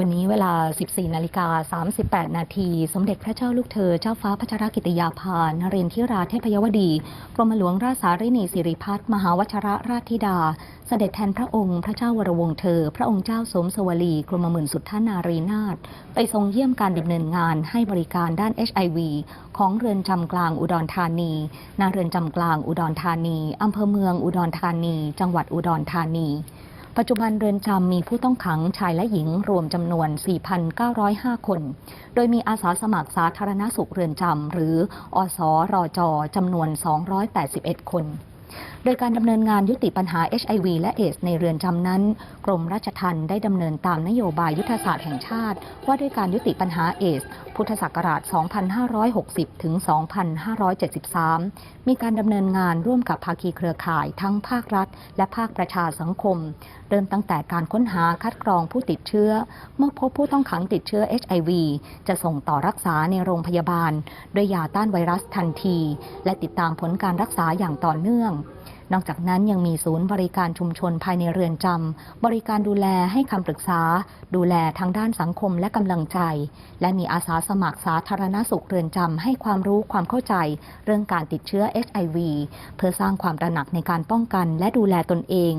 วันนี้เวลา 14 นาฬิกา 38 นาทีสมเด็จพระเจ้าลูกเธอ เจ้าฟ้าพัชรกิติยาภานเรนทิราเทพยวดี กรมหลวงราชสารินีสิริพัฒน์มหาวชรราชธิดา เสด็จแทนพระองค์พระเจ้าวรวงเธอ พระองค์เจ้าสมสวลี กรมหมื่นสุทธานารีนาถไปทรงเยี่ยมการดำเนินงานให้บริการด้าน HIV ของเรือนจำกลางอุดรธานีณเรือนจำกลางอุดรธานีอำเภอเมืองอุดรธานี จังหวัดอุดรธานี ปัจจุบันเรือนจำมีผู้ต้องขังชายและหญิงรวมจำนวน 4,905 คน โดยมีอาสาสมัครสาธารณสุขเรือนจำหรืออสรอจจำนวน 281 คนโดยการดำเนินงานยุติปัญหา HIV และเอสในเรือนจำนั้น กรมราชทัณฑ์ได้ดำเนินตามนโยบายยุทธศาสตร์แห่งชาติ ว่าด้วยการยุติปัญหาเอส พุทธศักราช 2560 ถึง 2573 มีการดำเนินงานร่วมกับภาคีเครือข่ายทั้งภาครัฐ และภาคประชาสังคม เริ่มตั้งแต่การค้นหาคัดกรองผู้ติดเชื้อ เมื่อพบผู้ต้องขังติดเชื้อ HIV จะส่งต่อรักษาในโรงพยาบาล ด้วยยาต้านไวรัสทันที และติดตามผลการรักษาอย่างต่อเนื่อง นอกจากนั้นยังมีศูนย์บริการชุมชนภายในเรือนจำ บริการดูแลให้คำปรึกษา ดูแลทางด้านสังคมและกำลังใจ และมีอาสาสมัครสาธารณสุขเรือนจำให้ความรู้ความเข้าใจ เรื่องการติดเชื้อ HIV เพื่อสร้างความตระหนักในการป้องกันและดูแลตนเอง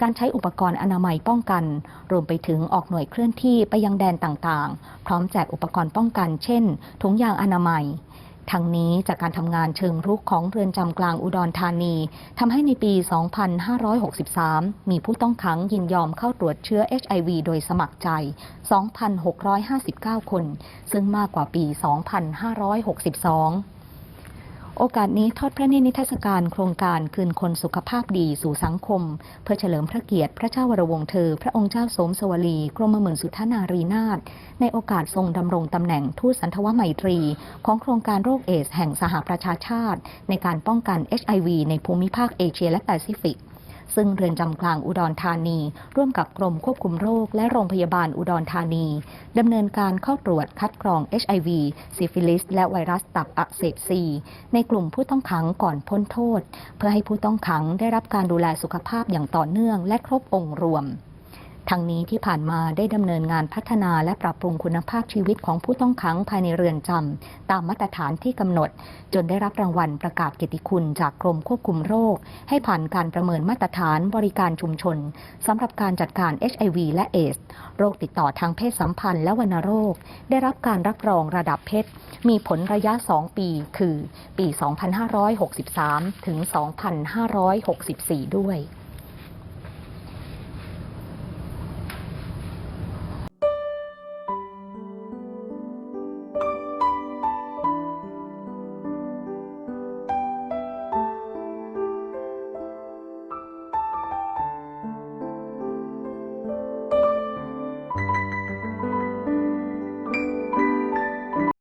การใช้อุปกรณ์อนามัยป้องกัน รวมไปถึงออกหน่วยเคลื่อนที่ไปยังแดนต่างๆ พร้อมแจกอุปกรณ์ป้องกัน เช่นถุงยางอนามัย ทั้งนี้จากการทำงานเชิงรุกของเรือนจำกลางอุดรธานีทำให้ในปี 2563 มีผู้ต้องขังยินยอมเข้าตรวจเชื้อ HIV โดยสมัครใจ 2,659 คน ซึ่งมากกว่าปี 2562 โอกาสนี้ทอดพระเนตรนิทรรศการโครงการคืนคนสุขภาพดีสู่สังคม เพื่อเฉลิมพระเกียรติพระเจ้าวรวงเธอ พระองค์เจ้าสมสวลี กรมหมื่นสุทานารีนาถในโอกาสทรงดำรงตำแหน่งทูตสันทวไมตรี ของโครงการโรคเอดส์แห่งสหประชาชาติ ในการป้องกัน HIV ในภูมิภาคเอเชียและแปซิฟิก ซึ่งเรือนจำกลางอุดรธานี ร่วมกับกรมควบคุมโรค และโรงพยาบาลอุดรธานีดำเนินการเข้าตรวจคัดกรอง HIV ซิฟิลิส และไวรัสตับอักเสบซีในกลุ่มผู้ต้องขังก่อนพ้นโทษ เพื่อให้ผู้ต้องขังได้รับการดูแลสุขภาพอย่างต่อเนื่องและครบองค์รวม ทั้งนี้ที่ผ่านมาได้ดำเนินงานพัฒนาและปรับปรุงคุณภาพชีวิตของผู้ต้องขังภายในเรือนจำตามมาตรฐานที่กำหนด จนได้รับรางวัลประกาศเกียรติคุณจากกรมควบคุมโรค ให้ผ่านการประเมินมาตรฐานบริการชุมชนสำหรับการจัดการ HIV และเอสโรคติดต่อทางเพศสัมพันธ์และวัณโรค ได้รับการรับรองระดับเพชรมีผลระยะ 2 ปี คือ ปี 2563 ถึง 2564 ด้วย